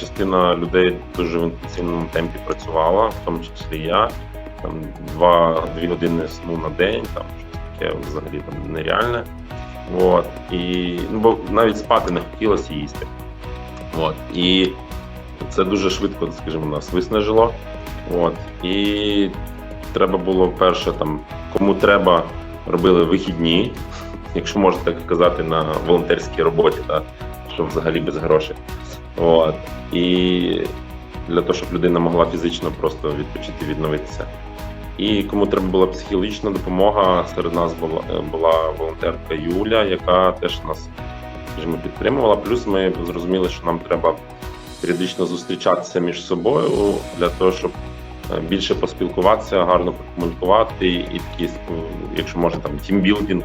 частина людей дуже в інтенсивному темпі працювала, в тому числі я. Там два-дві години сну на день, там щось таке взагалі там нереальне. От. І ну, бо навіть спати не хотілося їсти. От. І це дуже швидко, скажімо, нас виснажило. От. І треба було перше, там, кому треба, робили вихідні, якщо можна так казати, на волонтерській роботі, та, що взагалі без грошей. От. І для того, щоб людина могла фізично просто відпочити, відновитися. І кому треба була психологічна допомога, серед нас була, була волонтерка Юля, яка теж нас скажімо, підтримувала. Плюс ми зрозуміли, що нам треба періодично зустрічатися між собою для того, щоб е, більше поспілкуватися, гарно прокомунікувати і такі, ну, якщо можна, там тімбілдинг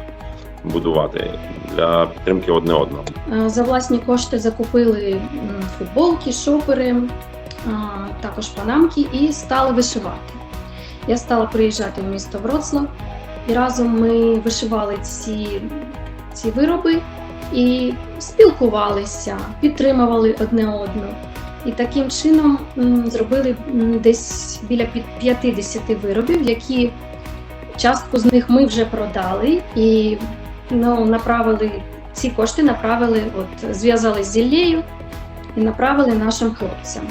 будувати для підтримки одне одного. Е, За власні кошти закупили футболки, шопери, також панамки і стали вишивати. Я стала приїжджати в місто Вроцлав, і разом ми вишивали ці, ці вироби і спілкувалися, підтримували одне одну. І таким чином зробили десь біля під- 50 виробів, які частку з них ми вже продали і ну, направили ці кошти направили, от зв'язали з зіллею і направили нашим хлопцям.